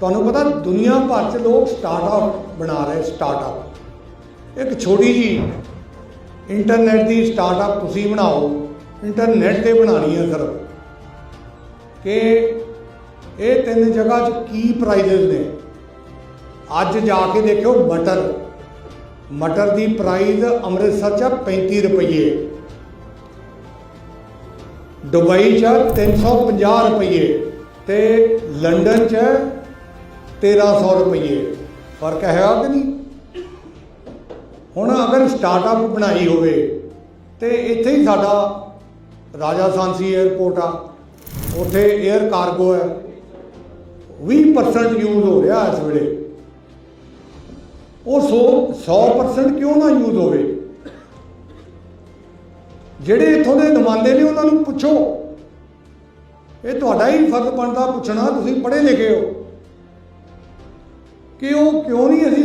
ਤੁਹਾਨੂੰ ਪਤਾ ਦੁਨੀਆ ਭਰ 'ਚ ਲੋਕ ਸਟਾਰਟਅਪ ਬਣਾ ਰਹੇ ਸਟਾਰਟਅਪ ਇੱਕ ਛੋਟੀ ਜੀ ਇੰਟਰਨੈਟ ਦੀ ਸਟਾਰਟਅਪ ਤੁਸੀਂ ਬਣਾਓ ਇੰਟਰਨੈਟ ਤੇ ਬਣਾਣੀ ਹੈ ਸਿਰਫ। ਕਿ ਇਹ ਤਿੰਨ ਜਗ੍ਹਾ 'ਚ ਕੀ ਪ੍ਰਾਈਜ਼ਸ ਨੇ? ਅੱਜ ਜਾ ਕੇ ਦੇਖਿਓ ਮਟਰ। ਮਟਰ ਦੀ ਪ੍ਰਾਈਸ ਅੰਮ੍ਰਿਤਸਰ 'ਚ 35 ਰੁਪਏ ਦੁਬਈ 'ਚ 350 ਰੁਪਏ ਤੇ ਲੰਡਨ 'ਚ 1300 ਰੁਪਏ ਫ਼ਰਕ ਹੈਗਾ ਕਿ ਨਹੀਂ। ਹੁਣ ਅਗਰ ਸਟਾਰਟਅਪ ਬਣਾਈ ਹੋਵੇ, ਤੇ ਇੱਥੇ ਹੀ ਸਾਡਾ ਰਾਜਾ ਸਾਂਸੀ 에ਅਰਪੋਰਟ ਆ। ਉੱਥੇ 에ਅਰ ਕਾਰਗੋ ਹੈ 20% ਯੂਜ਼ ਹੋ ਰਿਹਾ ਇਸ ਵੇਲੇ। ਉਹ 100 100% ਕਿਉਂ ਨਾ ਯੂਜ਼ ਹੋਵੇ? ਜਿਹੜੇ ਇੱਥੋਂ ਦੇ ਨੁਮਾਇੰਦੇ ਨੇ ਉਹਨਾਂ ਨੂੰ ਪੁੱਛੋ। ਇਹ ਤੁਹਾਡਾ ਹੀ ਫਰਜ਼ ਬਣਦਾ ਪੁੱਛਣਾ, ਤੁਸੀਂ ਪੜ੍ਹੇ ਲਿਖੇ ਹੋ। ਕਿ ਉਹ ਕਿਉਂ ਨਹੀਂ ਅਸੀਂ